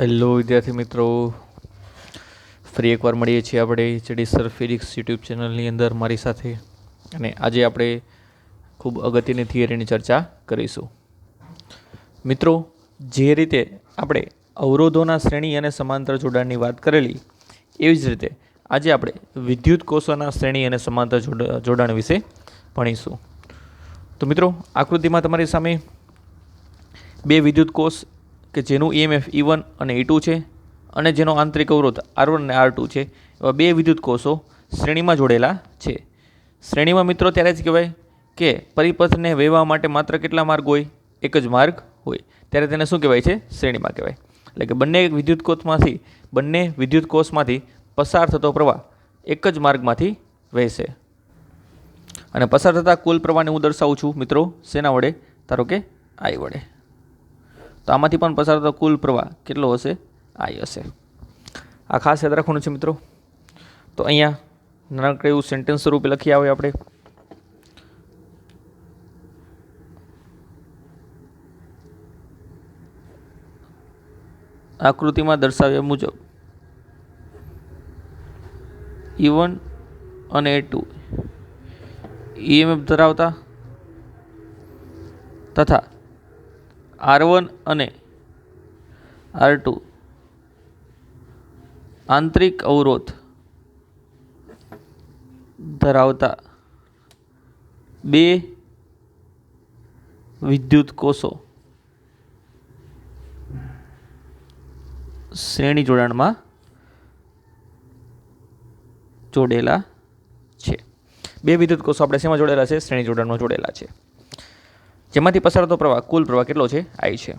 Hello વિદ્યાર્થી મિત્રો. ફરી એકવાર મળીએ છીએ આપણે જેડી સર ફિઝિક્સ યુટ્યુબ ચેનલની અંદર મારી સાથે. અને આજે આપણે ખૂબ અગત્યની થિયરીની ચર્ચા કરીશું. મિત્રો, જે રીતે આપણે અવરોધોના શ્રેણી અને સમાંતર જોડાણની વાત કરેલી, એવી જ રીતે આજે આપણે વિદ્યુત કોષોના શ્રેણી અને સમાંતર જોડા- જોડાણ વિશે ભણીશું. તો મિત્રો, આકૃતિમાં તમારી સામે બે વિદ્યુત કોષ કે જેનું ઈએમએફ ઈ વન અને ઈ ટુ છે અને જેનો આંતરિક અવરોધ આર વન અને આર ટુ છે, એવા બે વિદ્યુત કોષો શ્રેણીમાં જોડેલા છે. શ્રેણીમાં મિત્રો ત્યારે જ કહેવાય કે પરિપથને વહેવા માટે માત્ર કેટલા માર્ગ હોય? એક જ માર્ગ હોય. ત્યારે તેને શું કહેવાય છે? શ્રેણીમાં કહેવાય. એટલે કે બંને વિદ્યુત કોષમાંથી, બંને વિદ્યુત કોષમાંથી પસાર થતો પ્રવાહ એક જ માર્ગમાંથી વહેશે. અને પસાર થતા કુલ પ્રવાહને હું દર્શાવું છું મિત્રો, શેના વડે? ધારો કે આઈ વડે. તો આમાંથી પણ પસાર થતો કુલ પ્રવાહ કેટલો હશે? આઈ હશે. આ ખાસ યાદ રાખવાનું છે મિત્રો. તો અહીંયા નાનકડું એવું સેન્ટેન્સ સ્વરૂપે લખી આવે આપણે. આકૃતિમાં દર્શાવ્યા મુજબ ઇવન અને એ ટુ ઈએમએફ ધરાવતા તથા આર વન અને આર ટુ. આંતરિક અવરોધ ધરાવતા બે વિદ્યુત કોષો શ્રેણી જોડાણમાં જોડેલા છે. બે વિદ્યુત કોષો આપણે શેમાં જોડેલા છે? શ્રેણી જોડાણમાં જોડેલા છે. જેમાંથી પસાર થતો પ્રવાહ, કુલ પ્રવાહ કેટલો છે? આઈ છે.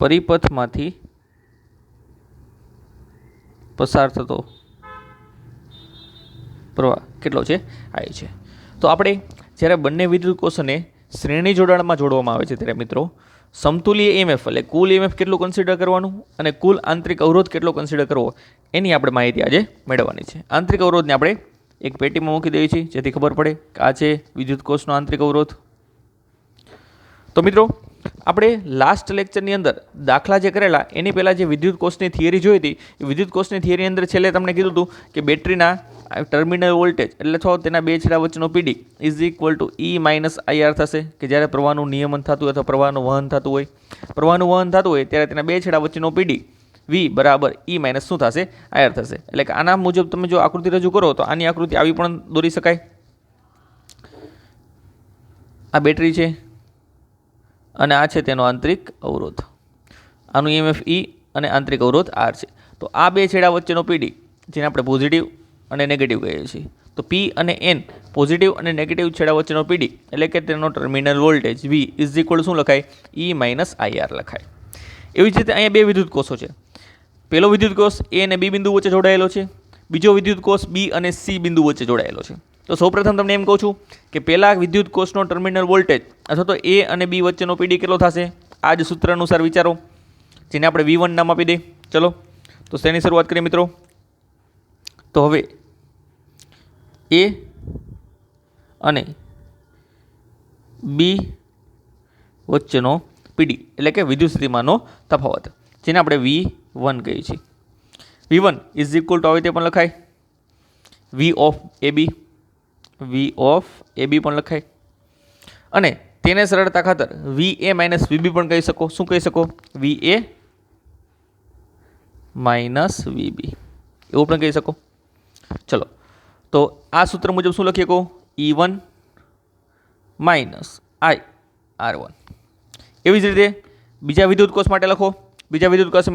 પરિપથમાંથી પસાર થતો પ્રવાહ કેટલો છે? આઈ છે. તો આપણે જ્યારે બંને વિદ્યુત કોષોને શ્રેણી જોડાણમાં જોડવામાં આવે છે ત્યારે મિત્રો, સમતુલ્ય એમએફ એટલે કુલ એમએફ કેટલું કન્સિડર કરવાનું અને કુલ આંતરિક અવરોધ કેટલો કન્સિડર કરવો, એની આપણે માહિતી આજે મેળવવાની છે. આંતરિક અવરોધને આપણે એક પેટીમાં મૂકી દઈએ છીએ જેથી ખબર પડે કે આ છે વિદ્યુત કોષનો આંતરિક અવરોધ. તો મિત્રો, આપણે લાસ્ટ લેક્ચરની અંદર દાખલા જે કરેલા, એની પહેલાં જે વિદ્યુત કોષની થિયરી જોઈ હતી, એ વિદ્યુત કોષની થિયરી અંદર છેલ્લે તમને કીધું હતું કે બેટરીના ટર્મિનલ વોલ્ટેજ એટલે અથવા તેના બે છેડા વચ્ચેનો PD is equal to E minus IR થશે, કે જ્યારે પ્રવાહનું નિયમન થતું હોય અથવા પ્રવાહનું વહન થતું હોય. પ્રવાહનું વહન થતું હોય ત્યારે તેના બે છેડા વચ્ચેનો પીડી વી બરાબર ઈ માઇનસ શું થશે? આયર થશે. એટલે કે આના મુજબ તમે જો આકૃતિ રજૂ કરો, તો આની આકૃતિ આવી પણ દોરી શકાય. આ બેટરી છે અને આ છે તેનો આંતરિક અવરોધ. આનું ઈએમએફ ઈ અને આંતરિક અવરોધ આર છે. તો આ બે છેડા વચ્ચેનો પીડી જેને આપણે પોઝિટિવ અને નેગેટિવ કહીએ છીએ. તો પી અને એન પોઝિટિવ અને નેગેટિવ છેડા વચ્ચેનો પીડી એટલે કે તેનો terminal voltage V is equal શું લખાય? ઈ માઇનસ આઈઆર લખાય. એવી જ રીતે અહીંયા બે વિદ્યુત કોષો છે. પહેલો વિદ્યુત કોષ એ અને બી બિંદુ વચ્ચે જોડાયેલો છે. બીજો વિદ્યુત કોષ બી અને સી બિંદુ વચ્ચે જોડાયેલો છે. તો સૌપ્રથમ તમને એમ કહું છું કે પહેલાં વિદ્યુત કોષનો ટર્મિનલ વોલ્ટેજ અથવા તો એ અને બી વચ્ચેનો પીડી કેટલો થશે? આ જ સૂત્ર અનુસાર વિચારો. જેને આપણે વી વન નામ આપી દઈએ ચલો. તો શેની શરૂઆત કરીએ મિત્રો? તો હવે એ અને બી વચ્ચેનો પીડી એટલે કે વિદ્યુત સ્થિતિમાનનો તફાવત. જેને આપણે વી વન કહીએ છે. V one is equal to આવી તે પણ લખાય. વી of A B V of એ બી પણ લખાય. અને તેને સરળતા ખાતર વી એ માઇનસ વી બી પણ કહી શકો. શું કહી શકો? વી એ માઇનસ વી બી એવું પણ કહી શકો. ચલો. તો આ સૂત્ર મુજબ શું લખીએ કહો E one minus I R one એવી જ રીતે બીજા વિદ્યુત કોષ માટે લખો. બીજા વિદ્યુત કોષ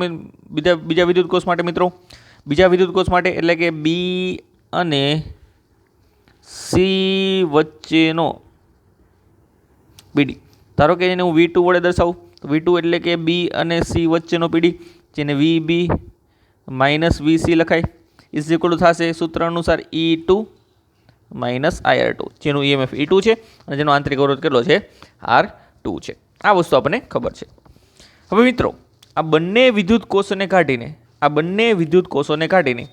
બીજા બીજા વિદ્યુત કોષ માટે મિત્રો, બીજા વિદ્યુત કોષ માટે એટલે કે બી અને સી વચ્ચેનો પીડી ધારો કે એને હું વી ટુ વડે દર્શાવું વી ટુ એટલે કે બી અને સી વચ્ચેનો પીડી જેને V B minus V C લખાય. ઇઝ ઇક્વલ થશે સૂત્ર અનુસાર E two minus IR two જેનું ઈએમએફ ઈ ટુ છે અને જેનો આંતરિક અવરોધ કેટલો છે? આર ટુ છે. આ વસ્તુ આપણને ખબર છે. હવે મિત્રો આ બંને વિદ્યુત કોષોને કાઢીને, આ બંને વિદ્યુત કોષોને કાઢીને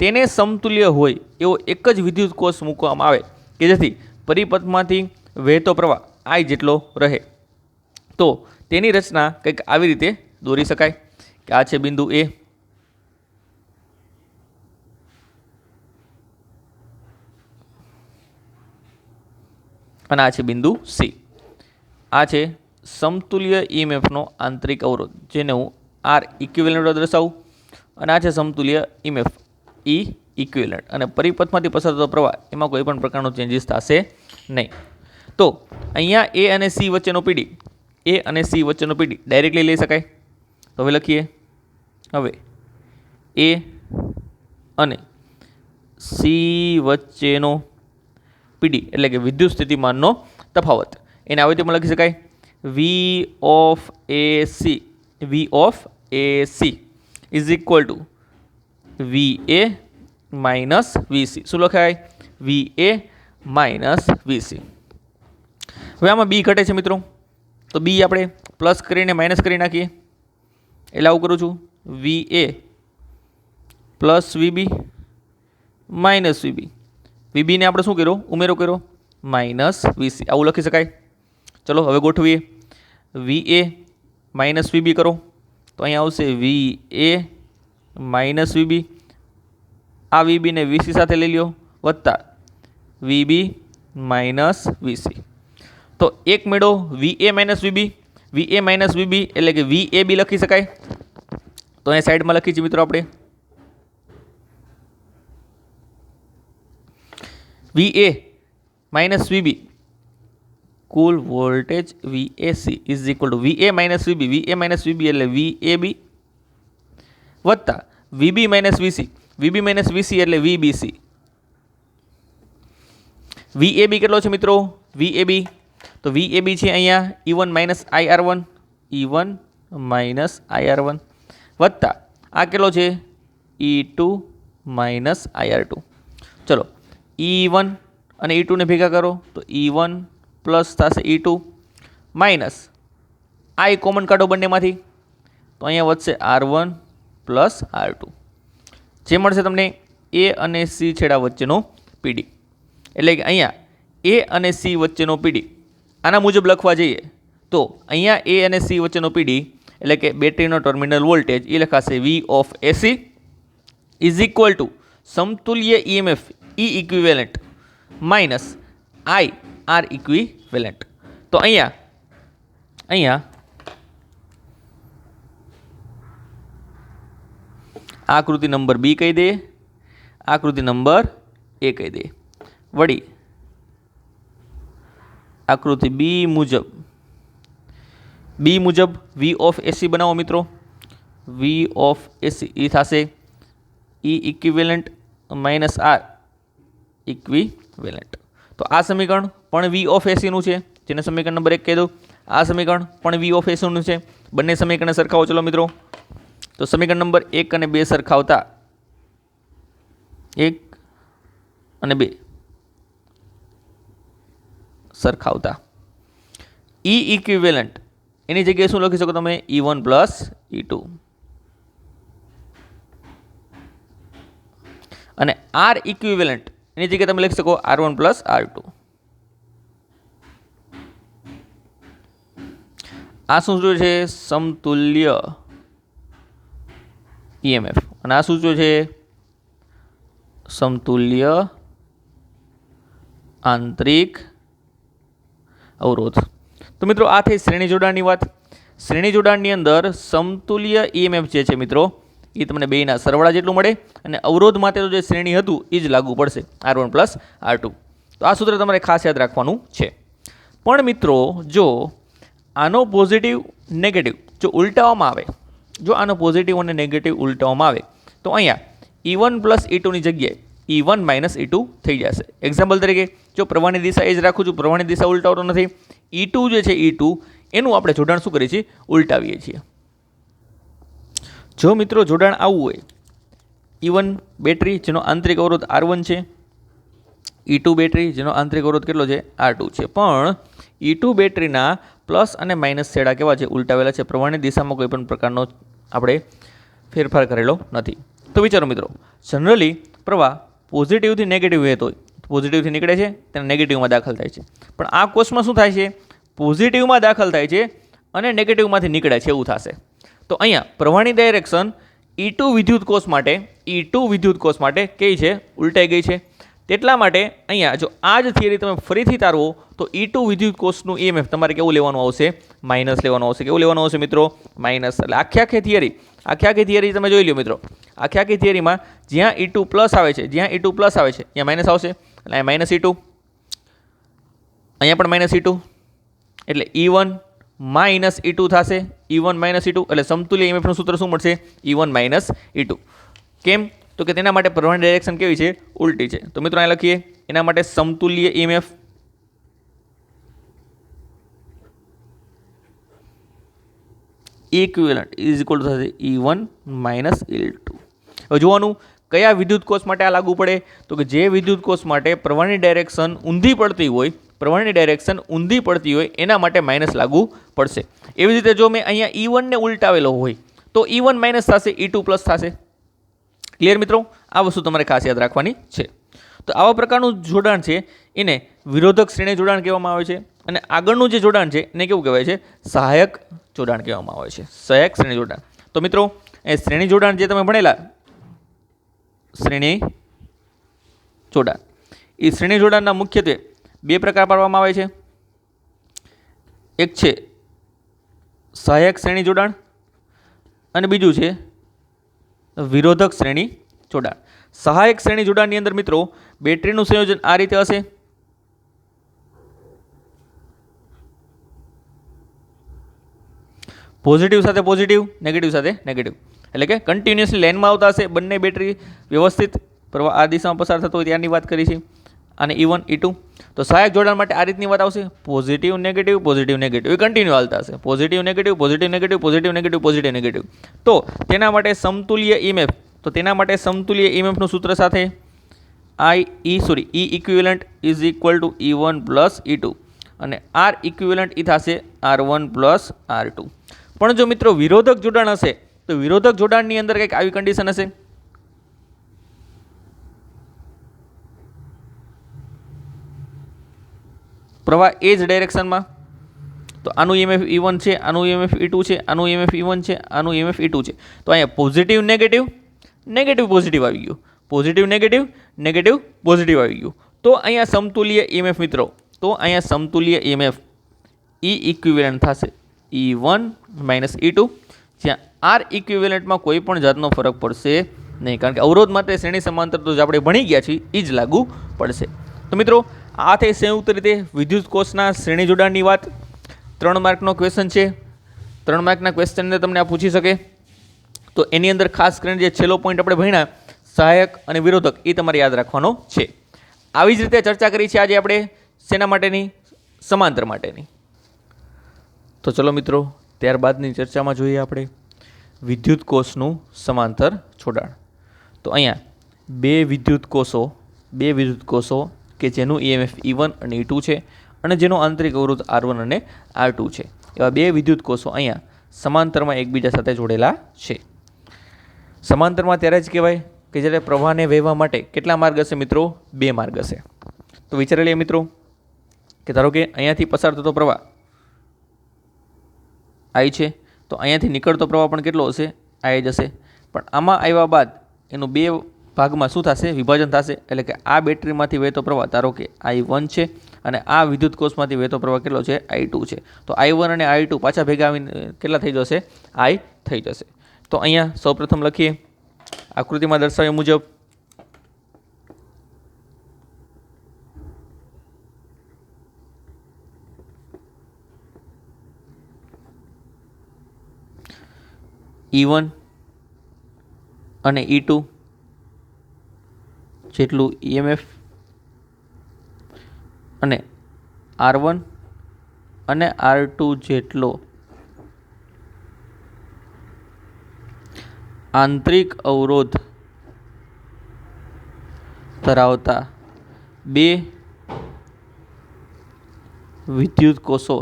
તેને સમતુલ્ય હોય એવો એક જ વિદ્યુત કોષ મૂકવામાં આવે કે જેથી પરિપથમાંથી વહેતો પ્રવાહ આઈ જેટલો રહે. તો તેની રચના કંઈક આવી રીતે દોરી શકાય. કે આ છે બિંદુ એ અને આ છે બિંદુ સી આ છે સમતુલ્ય ઇએમએફનો આંતરિક અવરોધ, જેને હું આર ઇક્વિવેલન્ટ દર્શાવું. અને આ છે સમતુલ્ય ઇએમએફ ઈ ઇક્વિવેલન્ટ અને પરિપથમાંથી પસાર થતો પ્રવાહ, એમાં કોઈ પણ પ્રકારનો ચેન્જીસ થશે નહીં. તો અહીંયા એ અને સી વચ્ચેનો પીડી એ અને સી વચ્ચેનો પીડી ડાયરેક્ટલી લઈ શકાય. હવે લખીએ. હવે એ અને સી વચ્ચેનો પીડી એટલે કે વિદ્યુત સ્થિતિમાનનો તફાવત. એને આવી રીતેમાં લખી શકાય. V of A C V of A C is equal to V A minus VC શું લખાય? વી એ માઇનસ વીસી હવે આમાં બી ઘટે છે મિત્રો. તો બી આપણે પ્લસ કરીને માઇનસ કરી નાખીએ. એટલે આવું કરું છું. V A plus VB minus VB વીબીને આપણે શું કર્યો? ઉમેરો કર્યો. માઇનસ વીસી આવું લખી શકાય. ચલો, હવે ગોઠવીએ. વી એ માઇનસ વીબી કરો. તો અહીંયા આવશે વી એ માઇનસ વીબી આ વીબીને વીસી સાથે લઈ લ્યો. વત્તા વીબી માઇનસ વીસી તો એક મેળો V A minus VB V A minus VB એટલે કે વી એ બી લખી શકાય. તો અહીંયા સાઈડમાં લખી છીએ મિત્રો આપણે. V A minus VB cool voltage V A C is equal to V A minus VB V A minus VB એટલે વી એ બી વત્તા VB minus VC VB minus VC એટલે વીબીસી વી એ બી કેટલો છે મિત્રો? વી A બી તો વી A B છે અહીંયા E one minus I R one E one minus I R one વત્તા આ કેટલો છે? E two minus I R two ચલો ઈ વન અને ઈ ટુને ભેગા કરો. તો ઈ વન પ્લસ થશે E two minus. I common કાઢો બંનેમાંથી. તો અહીંયા વધશે R one plus R two. જે મળશે તમને એ અને સી છેડા વચ્ચેનો પીડી. એટલે કે અહીંયા એ અને સી વચ્ચેનો પીડી. આના મુજબ લખવા જઈએ. તો અહીંયા એ અને સી વચ્ચેનો પીડી, એટલે કે બેટરીનો ટર્મિનલ વોલ્ટેજ, એ લખાશે V of AC is equal to સમતુલ્ય EMF E equivalent minus I R equivalent તો અહીંયા અહીંયા આકૃતિ નંબર બી કહી દે આકૃતિ નંબર એ કહી દે વળી આકૃતિ બી મુજબ બી મુજબ વી ઓફ એસી બનાવો મિત્રો વી ઓફ એસી એ થશે E equivalent minus R equivalent તો આ સમીકરણ પણ વી ઓફ એસીનું છે. જેને સમીકરણ નંબર એક કહી દઉં. આ સમીકરણ પણ વી ઓફ એસીનું છે. બંને સમીકરણ સરખાવો ચલો મિત્રો. તો સમીકરણ નંબર એક અને બે સરખાવતા એક અને બે સરખાવતા. ઈ ઇક્વિવેલન્ટ એની જગ્યાએ શું લખી શકો તમે? E one plus E two અને આર ઇક્વિવેલન્ટ એની જગ્યાએ તમે લખી શકો R one plus R two આ શું સૂચવે છે? સમતુલ્ય ઈએમએફ અને આ સૂચવે છે? સમતુલ્ય આંતરિક અવરોધ. તો મિત્રો, આ થઈ શ્રેણી જોડાણની વાત. શ્રેણી જોડાણની અંદર સમતુલ્ય ઈએમએફ જે છે મિત્રો એ તમને બેના સરવાળા જેટલું મળે અને અવરોધ માટે તો જે શ્રેણી હતું એ જ લાગુ પડશે. R one plus R two તો આ સૂત્ર તમારે ખાસ યાદ રાખવાનું છે. પણ મિત્રો, જો આનો પોઝિટિવ નેગેટિવ જો ઉલટાવવામાં આવે, જો આનો પોઝિટિવ અને નેગેટિવ ઉલટાવવામાં આવે, તો અહીંયા ઈ વન પ્લસ ઈ ટુની જગ્યાએ E one minus E two થઈ જશે. એક્ઝામ્પલ તરીકે, જો પ્રવાહની દિશા એ જ રાખું છું, પ્રવાહની દિશા ઉલટાવતો નથી ઈ ટુ જે છે ઈ ટુ એનું આપણે જોડાણ શું કરીએ છીએ? ઉલટાવીએ છીએ. જો મિત્રો જોડાણ આવવું હોય ઈ વન બેટરી જેનો આંતરિક અવરોધ આર વન છે ઈ ટુ બેટરી જેનો આંતરિક અવરોધ કેટલો છે? આર ટુ છે. પણ ઈ બેટરીના પ્લસ અને માઇનસ છેડા કેવા છે? ઉલટાવેલા છે. પ્રવાહની દિશામાં કોઈ પણ પ્રકારનો આપણે ફેરફાર કરેલો નથી. તો વિચારો મિત્રો જનરલી પ્રવાહ પોઝિટિવથી નેગેટિવ વહેતો હોય. પોઝિટિવથી નીકળે છે, તેને નેગેટિવમાં દાખલ થાય છે. પણ આ કોર્સમાં શું થાય છે? પોઝિટિવમાં દાખલ થાય છે અને નેગેટિવમાંથી નીકળે છે, એવું થશે. તો અહીંયા પ્રવાહની ડાયરેક્શન ઈ ટુ વિદ્યુત કોષ માટે ઈ ટુ વિદ્યુત કોષ માટે કઈ છે? ઉલટાઈ ગઈ છે. તેટલા માટે અહીંયા જો આ જ થિયરી તમે ફરીથી તારવો, તો ઈ ટુ વિદ્યુત કોષનું ઈએમએફ તમારે કેવું લેવાનું આવશે? માઇનસ લેવાનું આવશે. કેવું લેવાનું આવશે મિત્રો? માઇનસ એટલે આખી આખી થિયરી આખી આખી થિયરી તમે જોઈ લો મિત્રો. આખી આખી થિયરીમાં જ્યાં ઈ ટુ પ્લસ આવે છે, જ્યાં ઈ ટુ પ્લસ આવે છે, ત્યાં માઇનસ આવશે. એટલે અહીંયા માઇનસ ઈ ટુ અહીંયા પણ માઇનસ ઈ ટુ એટલે E one minus E two થશે. E one minus E two. એટલે સમતુલ્ય ઇમેફનું સૂત્ર શું મળશે? E one minus E two. કેમ? તો કે તેના માટે પ્રવાહની ડાયરેક્શન કેવી છે? ઉલટી છે. તો મિત્રો અહીંયા લખીએ. એના માટે સમતુલ્ય EMF equivalent is equal to થશે E one minus E two. હવે જોવાનું, કયા વિદ્યુત કોષ માટે આ લાગુ પડે? તો કે જે વિદ્યુત કોષ માટે પ્રવાહની ડાયરેક્શન ઊંધી પડતી હોય પ્રવાહની ડાયરેક્શન ઊંધી પડતી હોય, એના માટે માઇનસ લાગુ પડશે. એવી રીતે જો મેં અહીંયા ઈ વનને ઉલટાવેલો હોય, તો ઈ વન માઇનસ થશે ઈ ટુ પ્લસ થશે. ક્લિયર મિત્રો? આ વસ્તુ તમારે ખાસ યાદ રાખવાની છે. તો આવા પ્રકારનું જોડાણ છે, એને વિરોધક શ્રેણી જોડાણ કહેવામાં આવે છે અને આગળનું જે જોડાણ છે, એને કેવું કહેવાય છે? સહાયક જોડાણ કહેવામાં આવે છે. સહાયક શ્રેણી જોડાણ. તો મિત્રો, એ શ્રેણી જોડાણ જે તમે ભણેલા, શ્રેણી જોડાણ. એ શ્રેણી જોડાણના મુખ્યત્વે બે પ્રકાર પાડવામાં આવે છે. એક છે સહાયક શ્રેણી જોડાણ અને બીજું છે વિરોધક શ્રેણી જોડાણ. સહાયક શ્રેણી જોડાણની અંદર મિત્રો બેટરીનું સંયોજન આ રીતે હશે. પોઝિટિવ સાથે પોઝિટિવ, નેગેટિવ સાથે નેગેટિવ. એટલે કે કન્ટિન્યુઅસલી લાઇનમાં આવતા હશે. બંને બેટરી વ્યવસ્થિત આ દિશામાં પસાર થતો હોય ત્યારની વાત કરી છે. અને ઈ વન ઈ ટુ તો સહાયક જોડાણ માટે આ રીતની વાત આવશે. પોઝિટિવ નેગેટિવ પોઝિટિવ નેગેટિવ એ કન્ટિન્યુ હાલતા હશે. Positive negative positive negative positive negative positive negative તો તેના માટે સમતુલ્ય ઇમેફ તો તેના માટે સમતુલ્ય ઇમેફનું સૂત્ર સાથે I E sorry E equivalent is equal to E one plus E two અને આર ઇક્વિવેલન્ટ એ થશે R one plus R two પણ જો મિત્રો વિરોધક જોડાણ હશે, તો વિરોધક જોડાણની અંદર કંઈક આવી કન્ડિશન હશે? પ્રવાહ એ જ ડાયરેક્શનમાં તો આનું ઈએમએફ ઈ વન છે, આનું ઈએમએફ ઈ ટુ છે, આનું ઈએમએફ ઈ વન છે, આનું ઈએમએફ ઈ ટુ છે. તો અહીંયા પોઝિટિવ નેગેટિવ નેગેટિવ પોઝિટિવ આવી ગયું. પોઝિટિવ નેગેટિવ નેગેટિવ પોઝિટિવ આવી ગયું. તો અહીંયા સમતુલ્ય ઈએમએફ મિત્રો, તો અહીંયા સમતુલ્ય ઈએમએફ ઈ ઇક્વિવેલન્ટ થશે. E one minus E two જ્યાં આર ઇક્વિવેલન્ટમાં કોઈ પણ જાતનો ફરક પડશે નહીં. કારણ કે અવરોધ માટે શ્રેણી સમાંતર તો જે આપણે ભણી ગયા છીએ એ જ લાગુ પડશે. તો મિત્રો આ થઈ સંયુક્ત રીતે વિદ્યુત કોષના શ્રેણી જોડાણની વાત. ત્રણ માર્કનો ક્વેશ્ચન છે. ત્રણ માર્કના ક્વેશ્ચનને તમને આ પૂછી શકે. તો એની અંદર ખાસ કરીને જે છેલ્લો પોઈન્ટ આપણે ભણ્યા, સહાયક અને વિરોધક, એ તમારે યાદ રાખવાનો છે. આવી જ રીતે ચર્ચા કરી છે આજે આપણે શેના માટેની? સમાંતર માટેની. તો ચલો મિત્રો, ત્યારબાદની ચર્ચામાં જોઈએ આપણે વિદ્યુત કોષનું સમાંતર જોડાણ. તો અહીંયા બે વિદ્યુત કોષો, બે વિદ્યુત કોષો કે જેનું ઈએમએફ ઈ વન અને ઈ ટુ છે અને જેનો આંતરિક અવરોધ આર વન અને આર ટુ છે. એવા બે વિદ્યુત કોષો અહીંયા સમાંતરમાં એકબીજા સાથે જોડેલા છે. સમાંતરમાં ત્યારે જ કહેવાય કે જ્યારે પ્રવાહને વહેવા માટે કેટલા માર્ગ હશે મિત્રો? બે માર્ગ હશે. તો વિચારી લઈએ મિત્રો કે ધારો કે અહીંયાથી પસાર થતો પ્રવાહ આઈ છે, તો અહીંયાથી નીકળતો પ્રવાહ પણ કેટલો હશે? આઈ જશે પણ આમાં આવ્યા બાદ એનું બે ભાગમાં શું થશે? વિભાજન થશે. એટલે કે આ બેટરીમાંથી વહેતો પ્રવાહ, ધારો કે આઈ વન છે અને આ વિદ્યુત કોષમાંથી વહેતો પ્રવાહ કેટલો છે? આઈ ટુ છે. તો આઈ વન અને આઈ ટુ પાછા ભેગા આવીને કેટલા થઈ જશે? આઈ થઈ જશે. તો અહીંયા સૌપ્રથમ લખીએ. આકૃતિમાં દર્શાવ્યા મુજબ ઈ વન અને ઈ ટુ જેટલું ઈએમએફ અને આર વન અને આર ટુ જેટલો આંતરિક અવરોધ ધરાવતા બે વિદ્યુત કોષો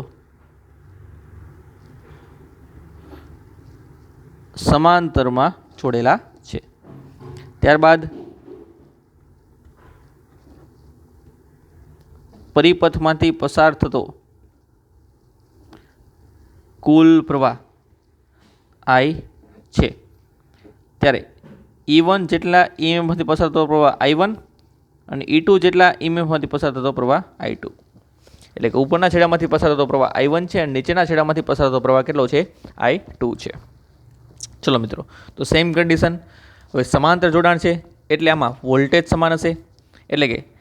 સમાંતરમાં જોડેલા છે. ત્યારબાદ પરિપથમાંથી પસાર થતો કુલ પ્રવાહ આઈ છે. ત્યારે ઈ વન જેટલા ઈએમએફમાંથી પસાર થતો પ્રવાહ આઈ વન અને ઈ ટુ જેટલા ઈએમએફમાંથી પસાર થતો પ્રવાહ આઈ ટુ એટલે કે ઉપરના છેડામાંથી પસાર થતો પ્રવાહ આઈ વન છે અને નીચેના છેડામાંથી પસાર થતો પ્રવાહ કેટલો છે? આઈ ટુ છે. ચલો મિત્રો, તો સેમ કન્ડિશન હવે સમાંતર જોડાણ છે. એટલે આમાં વોલ્ટેજ સમાન હશે. એટલે કે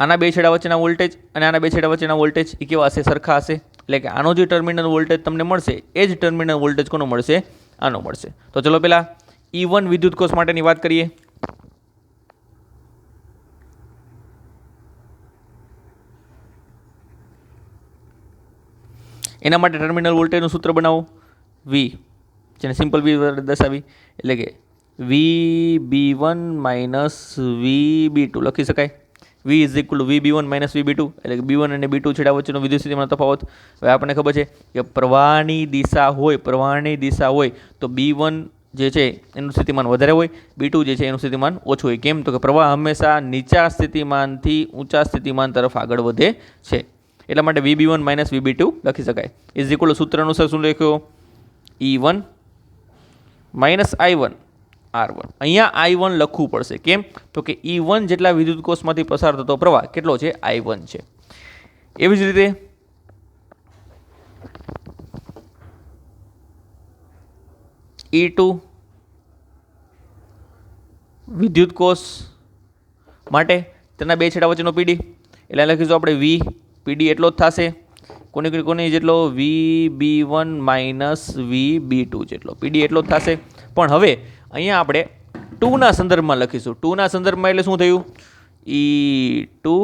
આના બે છેડા વચ્ચેના વોલ્ટેજ અને આના બે છેડા વચ્ચેના વોલ્ટેજ એ કેવા હશે? સરખા હશે. એટલે કે આનો જે ટર્મિનલ વોલ્ટેજ તમને મળશે, એ જ ટર્મિનલ વોલ્ટેજ કોનો મળશે? આનો મળશે. તો ચલો પહેલાં ઈ વન વિદ્યુત કોષ માટેની વાત કરીએ. એના માટે ટર્મિનલ વોલ્ટેજનું સૂત્ર બનાવો. વી જેને સિમ્પલ વી દર્શાવી. એટલે કે V B one minus V B two લખી શકાય. V is equal V B one minus V B two એટલે બી વન અને બી ટુ છેડા વચ્ચેનો વિદ્યુત સ્થિતિમાન તફાવત. હવે આપણને ખબર છે કે પ્રવાહની દિશા હોય, પ્રવાહની દિશા હોય, તો બી વન જે છે એનું સ્થિતિમાન વધારે હોય બી ટુ જે છે એનું સ્થિતિમાન ઓછું હોય. કેમ? તો કે પ્રવાહ હંમેશા નીચા સ્થિતિમાનથી ઊંચા સ્થિતિમાન તરફ આગળ વધે છે. એટલા માટે V B one minus V B two લખી શકાય. ઇઝ ઇક્વલ સૂત્ર અનુસાર શું લખ્યો. E one minus I one R one અહીંયા આઈ વન લખવું પડશે. કેમ? તો કે ઈ વન જેટલા વિદ્યુત કોષમાંથી પસાર થતો પ્રવાહ કેટલો છે? આઈ વન છે. એવી જ રીતે ઈ ટુ વિદ્યુત કોષ માટે તેના બે છેડા વચ્ચેનો પીડી એટલે લખીશું આપણે વી પીડી એટલો જ થશે. કોની કોની જેટલો? V B one minus V B two જેટલો. પીડી એટલો જ થશે. પણ હવે અહીંયા આપણે ટુના સંદર્ભમાં લખીશું. ટુના સંદર્ભમાં એટલે શું થયું? E two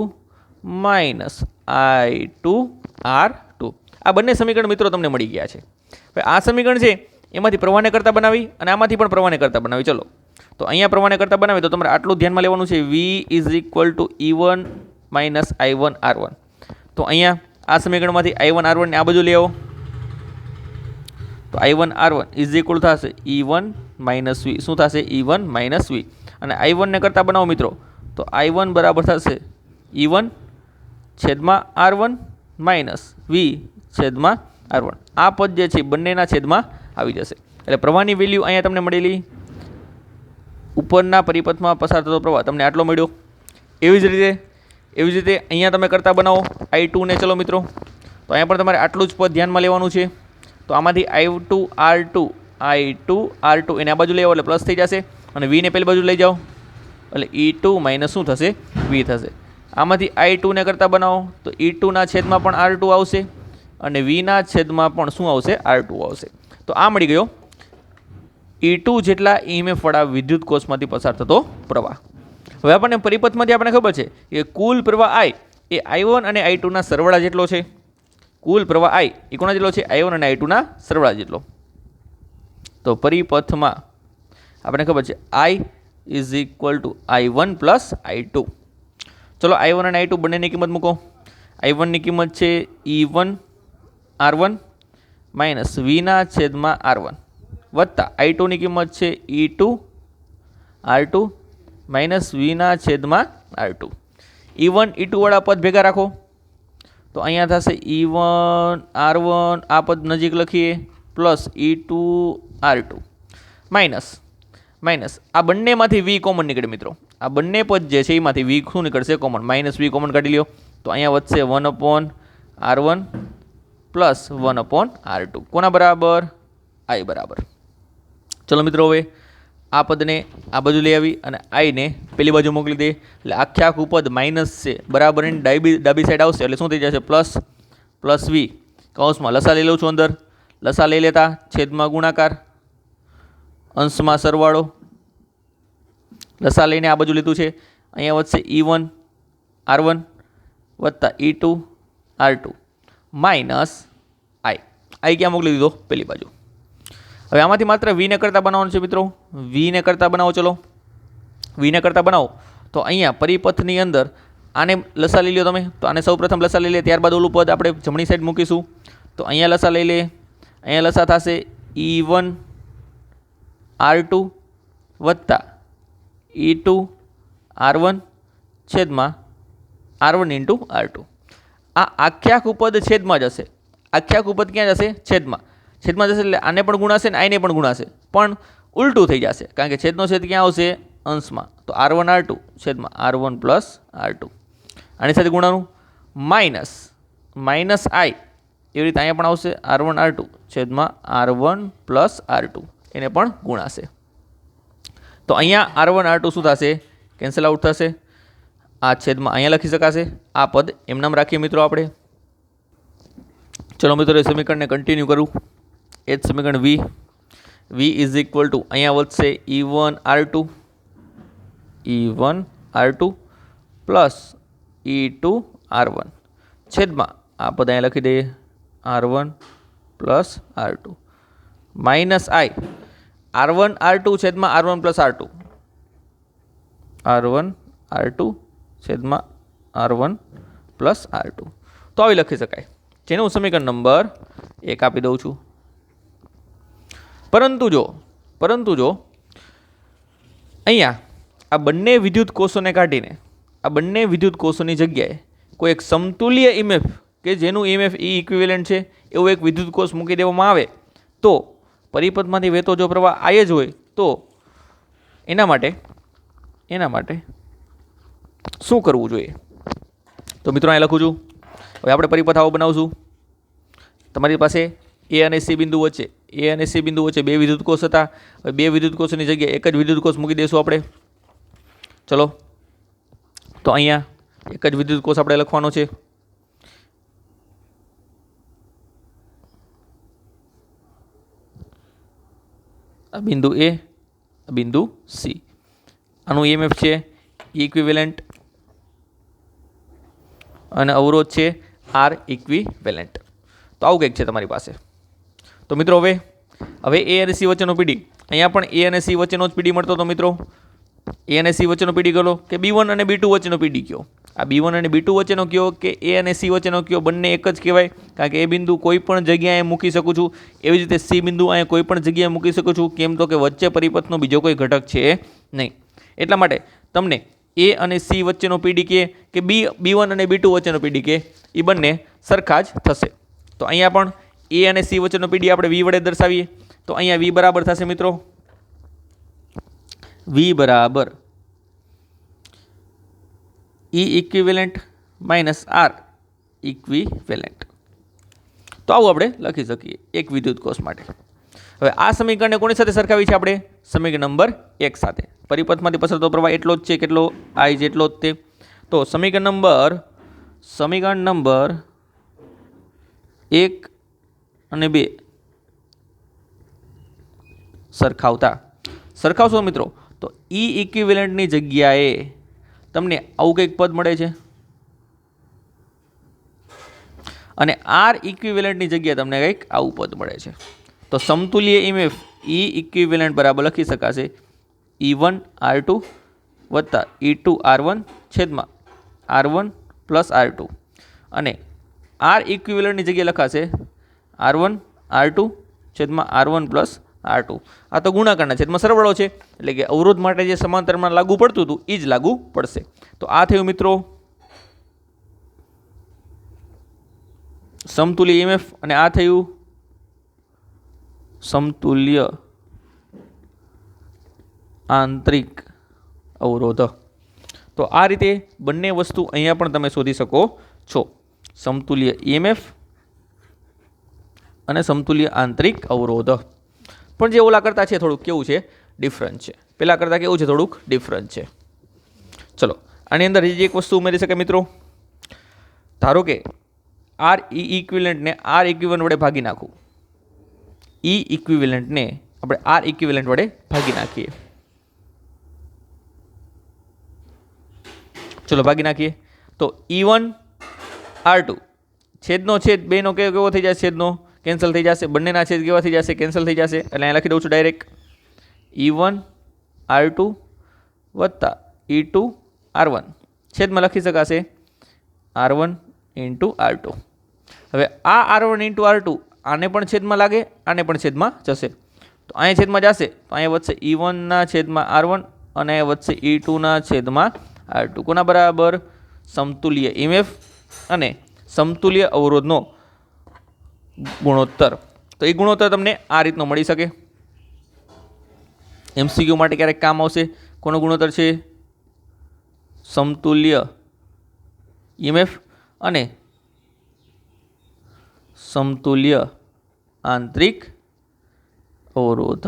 minus I two R two. આ બંને સમીકરણ મિત્રો તમને મળી ગયા છે. હવે આ સમીકરણ છે, એમાંથી પ્રવાહને કરતાં બનાવી અને આમાંથી પણ પ્રવાહને કરતાં બનાવી. ચલો. તો અહીંયા પ્રમાણે કરતા બનાવી, તો તમારે આટલું ધ્યાનમાં લેવાનું છે. V is equal to E one minus I one R one તો અહીંયા આ સમીકરણમાંથી આઈ વન આર વનને આ બાજુ લઈ આવો. તો I one R one is equal થશે ઈ વન માઇનસ વી શું થશે? ઈ વન માઇનસ વી અને આઈ વનને કરતાં બનાવો મિત્રો. તો આઈ વન બરાબર થશે ઈ વન છેદમાં આર વન માઇનસ વી છેદમાં આર વન આ પદ જે છે બંનેના છેદમાં આવી જશે. એટલે પ્રવાહની વેલ્યુ અહીંયા તમને મળેલી. ઉપરના પરિપથમાં પસાર થતો પ્રવાહ. તમને આટલો મળ્યો. એવી જ રીતે, એવી જ રીતે અહીંયા તમે કરતાં બનાવો. આઈ ટુને ચલો મિત્રો. તો અહીંયા પણ તમારે આટલું જ પદ ધ્યાનમાં લેવાનું છે. તો આમાંથી I two R two I two R two એને આ બાજુ લઈ આવો એટલે પ્લસ થઈ જશે. અને વીને પેલી બાજુ લઈ જાઓ. એટલે ઈ ટુ માઇનસ શું થશે? વી થશે. આમાંથી આઈ ટુને કરતાં બનાવો. તો ઈ ટુના છેદમાં પણ આર ટુ આવશે. અને વીના છેદમાં પણ શું આવશે? આર ટુ આવશે. તો આ મળી ગયો. ઈ ટુ જેટલા ઈએમએફ વાળા વિદ્યુત કોષમાંથી પસાર થતો પ્રવાહ. હવે આપણને પરિપથમાંથી આપણને ખબર છે કે કુલ પ્રવાહ આઈ એ આઈ વન અને આઈ ટુના સરવાળા જેટલો છે. કુલ પ્રવાહ આઈ, એ કોના જેટલો છે? આઈ વન અને આઈ ટુના સરવાળા જેટલો. તો પરિપથમાં આપણે ખબર છે, I is equal to I one plus I two. ચલો આઈ વન અને આઈ ટુ બંનેની કિંમત મૂકો. આઈ વનની કિંમત છે E one R one minus વીના છેદમાં આર વન. વત્તા આઈ ટુની કિંમત છે E two R two minus વીના છેદમાં R two. E one E ટુવાળા પદ ભેગા રાખો. તો અહીંયા થશે ઈ વન આર વન આ પદ નજીક લખીએ plus E two R two minus minus આ બંનેમાંથી વી કોમન નીકળે મિત્રો. આ બંને પદ જે છે, એમાંથી વી શું નીકળશે? કોમન માઇનસ વી કોમન કાઢી લ્યો. તો અહીંયા વધશે one upon R one plus one upon R two કોના બરાબર? આઈ બરાબર. ચલો મિત્રો હવે આ પદને આ બાજુ લઈ આવી અને આઈને પેલી બાજુ મોકલી દે. એટલે આખે આખું પદ માઇનસ છે. બરાબર એની ડાબી ડાબી સાઈડ આવશે. એટલે શું થઈ જશે? પ્લસ પ્લસ વી કૌંસમાં લસા લઈ લઉં છું અંદર. લસા લઈ લેતા. છેદમાં ગુણાકાર. અંશમાં સરવાળો. લસા લઈને આ બાજુ લીધું છે. અહીંયા વધશે ઈ વન આર વન વત્તા E two R two minus I I ક્યાં મોકલી દીધો? પેલી બાજુ. હવે આમાંથી માત્ર વીને કરતાં બનાવવાનું છે મિત્રો. વીને કરતાં બનાવો, ચલો. વીને કરતાં બનાવો. તો અહીંયા પરિપથની અંદર આને લસા લઈ લો તમે. તો આને સૌ પ્રથમ લસા લઈ લે ત્યારબાદ ઓલું પદ આપણે જમણી સાઈડ મૂકીશું. તો અહીંયા લસા લઈ લે અહીંયા લસા થશે ઈ વન આર ટુ વત્તા ઈ ટુ આર વન છેદમાં R one into R two આ આખ્યા કુપદ છેદમાં જ હશે. આખી આખું પદ ક્યાં જશે? છેદમાં. છેદમાં જશે એટલે આને પણ ગુણાશે ને આને પણ ગુણાશે. પણ ઉલટું થઈ જશે. કારણ કે છેદનો છેદ ક્યાં આવશે? અંશમાં. તો આર વન, આર ટુ. છેદમાં R one plus R two. આની સાથે ગુણાનું? માઇનસ. માઇનસ આઈ. એવી રીતે અહીંયા પણ આવશે. R one, R two. છેદમાં R one plus R two. એને પણ ગુણાશે. તો અહીંયા આર વન, આર ટુ શું થશે? કેન્સલ આઉટ થશે. આ છેદમાં અહીંયા લખી શકાશે. આ પદ એમનામ રાખીએ મિત્રો આપણે. ચલો મિત્રો, એ સમીકરણને કન્ટિન્યુ કરું. એ જ સમીકરણ V. V is equal to અહીંયા વધશે E one R two E one R two plus E two R one છેદમાં આ પદ અહીંયા લખી દઈએ. R one plus R two minus I R one R two છેદમાં R one plus R two R one R two છેદમાં R one plus R two તો આવી લખી શકાય. જેનું સમીકરણ નંબર એક આપી દઉં છું. પરંતુ જો પરંતુ જો, અહીંયા આ બંને વિદ્યુત કોષોને કાઢીને, આ બંને વિદ્યુત કોષોની જગ્યાએ કોઈ એક સમતુલ્ય ઇમેફ કે જેનું ઇમેફ ઈ ઇક્વિવેલન્ટ છે, એવું એક વિદ્યુત કોષ મૂકી દેવામાં આવે, તો પરિપથમાંથી વહેતો જો પ્રવાહ આય જ હોય, તો એના માટે એના માટે શું કરવું જોઈએ? તો મિત્રો અહીં લખું છું. હવે આપણે પરિપથ આવો બનાવશું. તમારી પાસે એ અને સી બિંદુ વચ્ચે એ અને સી બિંદુ વચ્ચે બે વિદ્યુત કોષ હતા બે વિદ્યુત કોષની જગ્યાએ એક જ વિદ્યુત કોષ મૂકી દઈશું આપણે. ચલો. તો અહીંયા એક જ વિદ્યુત કોષ આપણે લખવાનો છે. આ બિંદુ એ, આ બિંદુ સી. આનું ઈએમએફ છે ઇક્વિવેલન્ટ અને અવરોધ છે આર ઇક્વિવેલન્ટ તો આવું કંઈક છે તમારી પાસે. તો મિત્રો હવે હવે એ અને સી વચ્ચેનો પીડી. અહીંયા પણ એ અને સી વચ્ચેનો જ પીડી મળતો હતો મિત્રો. એ અને સી વચ્ચેનો પીડી ગયો કે બી વન અને બી ટુ વચ્ચેનો પીડી કયો આ બી વન અને બી ટુ વચ્ચેનો કયો કે એ અને સી વચ્ચેનો કયો બંને એક જ કહેવાય. કારણ કે એ બિંદુ કોઈ પણ જગ્યાએ મૂકી શકું છું. એવી જ રીતે સી બિંદુ અહીંયા કોઈ પણ જગ્યાએ મૂકી શકું છું. કેમ તો કે વચ્ચે પરિપથનો બીજો કોઈ ઘટક છે નહીં. એટલા માટે તમને એ અને સી વચ્ચેનો પીડી કે કે બી બી વન અને બી ટુ વચ્ચેનો પીડી કે એ બંને સરખા જ થશે. તો અહીંયા પણ એ અને સી વચ્ચેનો પીડી આપણે વી વડે દર્શાવીએ. તો અહીંયા વી બરાબર થશે મિત્રો. વી બરાબર. E equivalent minus R equivalent તો આવું આપણે લખી શકીએ એક વિદ્યુત કોષ માટે. હવે આ સમીકરણને કોની સાથે સરખાવી છે આપણે? સમીકરણ નંબર એક સાથે. પરિપથમાંથી પસરતો પ્રવાહ એટલો જ છે કેટલો? આઈ જેટલો જ તે. તો સમીકરણ નંબર સમીકરણ નંબર એક અને બે. સરખાવતા. સરખાવશો મિત્રો? તો ઈ ઇક્વિવેલન્ટની જગ્યાએ તમને આવું કંઈક પદ મળે છે. અને આર ઇક્વિવેલન્ટની જગ્યાએ તમને કંઈક આવું પદ મળે છે. તો સમતુલ્ય ઇમેફ ઈ ઇક્વિવેલન્ટ બરાબર લખી શકાશે. ઈ વન, આર ટુ વત્તા ઈ ટુ, આર વન છેદમાં R one plus R two. અને આર ઇક્વિવેલન્ટની જગ્યાએ લખાશે આર વન, આર ટુ, છેદમાં R one plus R two. આ તો ગુણાકારના છેદમાં સરવાળો છે. એટલે કે અવરોધ માટે જે સમાંતરમાં લાગુ પડતું હતું એ જ લાગુ પડશે. તો આ થયું મિત્રો સમતુલ્ય ઈએમએફ અને આ થયું સમતુલ્ય આંતરિક અવરોધ. તો આ રીતે બંને વસ્તુ અહીંયા પણ તમે શોધી શકો છો. સમતુલ્ય ઈએમએફ અને સમતુલ્ય આંતરિક અવરોધ. પણ જે ઓલા કરતાં છે થોડુંક કેવું છે? ડિફરન્ટ છે. પહેલાં કરતાં કેવું છે? થોડુંક ડિફરન્ટ છે. ચલો, આની અંદર હજી એક વસ્તુ ઉમેરી શકે મિત્રો. ધારો કે આર ઈ ઇક્વિવેલન્ટને આર ઇક્વિવલન્ટ વડે ભાગી નાખું. ઈ ઇક્વિવેલન્ટને આપણે આર ઇક્વિવેલન્ટ વડે ભાગી નાખીએ. ચલો, ભાગી નાખીએ. તો ઈ વન આર ટુ છેદનો છેદ બેનો કેવો કેવો થઈ જાય? છેદનો. કેન્સલ થઈ જશે, બંનેના છેદ કેવા થઈ જશે, કેન્સલ થઈ જશે. એટલે અહીંયા લખી દઉં છું direct E one R two વત્તા ઈ ટુ આર વન છેદમાં લખી શકાશે R one into R two હવે આ R one into R two આને પણ છેદમાં લાગે, આને પણ છેદમાં જશે. તો અહીંયા છેદમાં જશે, તો અહીંયા વધશે ઈ વનના છેદમાં આર વન અને વધશે ઈ ટુના છેદમાં આર ટુ કોના બરાબર? સમતુલ્ય ઇમેફ અને સમતુલ્ય અવરોધનો ગુણોત્તર. તો એ ગુણોત્તર તમને આ રીતનો મળી શકે. એમસીક્યુ માટે ક્યારેક કામ આવશે? કોનો ગુણોત્તર છે? સમતુલ્ય ઈએમએફ અને સમતુલ્ય આંતરિક અવરોધ.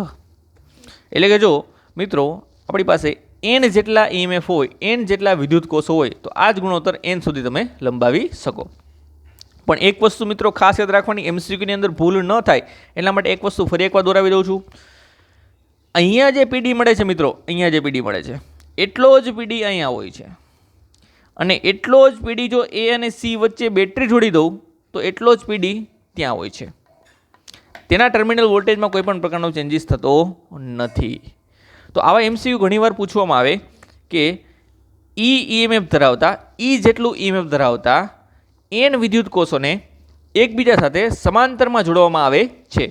એટલે કે જો, મિત્રો, આપણી પાસે એન જેટલા ઈએમએફ હોય એન જેટલા વિદ્યુત કોષો હોય, તો આ જ ગુણોત્તર એન સુધી તમે લંબાવી શકો. પણ એક વસ્તુ મિત્રો ખાસ યાદ રાખવાની એમસીક્યુની અંદર ભૂલ ન થાય, એટલા માટે એક વસ્તુ ફરી એકવાર દોરાવી દઉં છું. અહીંયા જે પીડી મળે છે મિત્રો, અહીંયા જે પીડી મળે છે, એટલો જ પીડી અહીંયા હોય છે. અને એટલો જ પીડી જો એ અને સી વચ્ચે બેટરી જોડી દઉં, તો એટલો જ પીડી ત્યાં હોય છે. તેના ટર્મિનલ વોલ્ટેજમાં કોઈ પણ પ્રકારનો ચેન્જીસ થતો નથી. તો આવા એમસીયુ ઘણીવાર પૂછવામાં આવે કે ઈ ઈએમએફ ધરાવતા ઈ જેટલું ઈએમએફ ધરાવતા એન વિદ્યુત કોષોને એકબીજા સાથે સમાંતરમાં જોડવામાં આવે છે.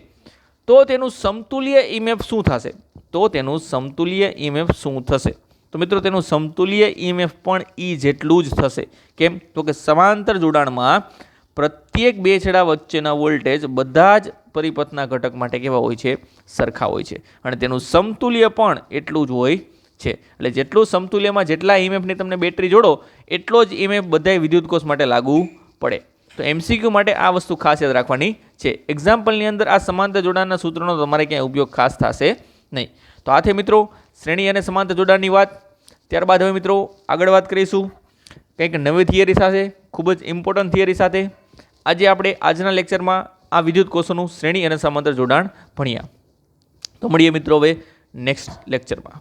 તો તેનું સમતુલ્ય ઈએમએફ શું થશે? તો તેનું સમતુલ્ય ઈએમએફ શું થશે? તો મિત્રો, તેનું સમતુલ્ય ઈએમએફ પણ ઈ જેટલું જ થશે. કેમ? તો કે સમાંતર જોડાણમાં પ્રત્યેક બે છેડા વચ્ચેના વોલ્ટેજ બધા જ પરિપથના ઘટક માટે કેવા હોય છે? સરખા હોય છે. અને તેનું સમતુલ્ય પણ એટલું જ હોય છે. એટલે જેટલું સમતુલ્યમાં જેટલા ઈએમએફની તમને બેટરી જોડો, એટલો જ ઈએમએફ બધાય વિદ્યુત કોષ માટે લાગુ પડે. તો એમસીક્યુ માટે આ વસ્તુ ખાસ યાદ રાખવાની છે. એક્ઝામ્પલની અંદર આ સમાંતર જોડાણના સૂત્રનો તમારે ક્યાંય ઉપયોગ ખાસ થશે નહીં. તો આ થઈ મિત્રો શ્રેણી અને સમાંતર જોડાણની વાત. ત્યારબાદ હવે મિત્રો આગળ વાત કરીશું. કંઈક નવી થિયરી સાથે, ખૂબ જ ઇમ્પોર્ટન્ટ થિયરી સાથે. આજે આપણે આજના લેક્ચરમાં આ વિદ્યુત કોષોનું શ્રેણી અને સમાંતર જોડાણ ભણ્યા. તો મળીએ મિત્રો હવે નેક્સ્ટ લેક્ચરમાં